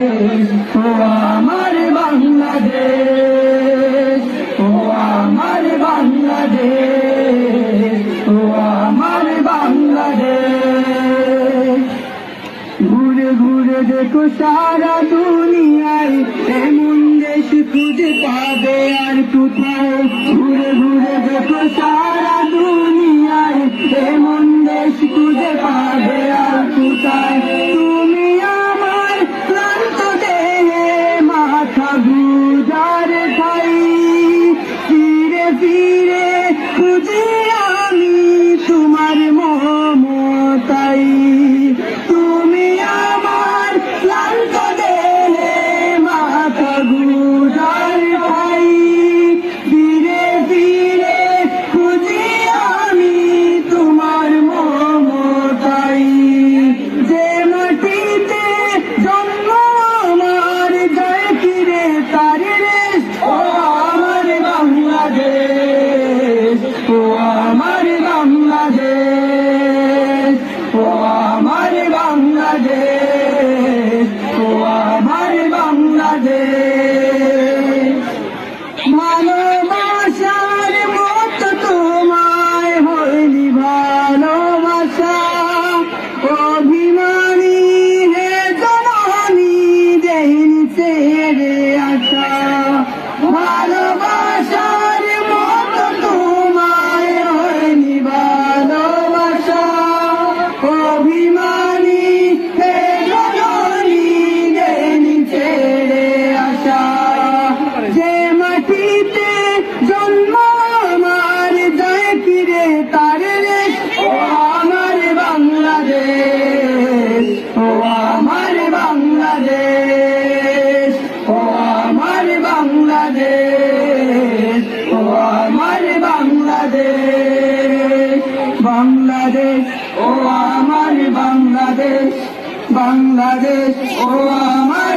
ও আমার বাংলাদেশ, ও আমার বাংলাদেশ, ও আমার বাংলাদেশ। ঘুরে ঘুরে দেখো সারা দুনিয়ায় এমন দেশ খুঁজে পাবে আর কোথাও। ঘুরে ঘুরে দেখো সারা বাংলাদেশ ও আমার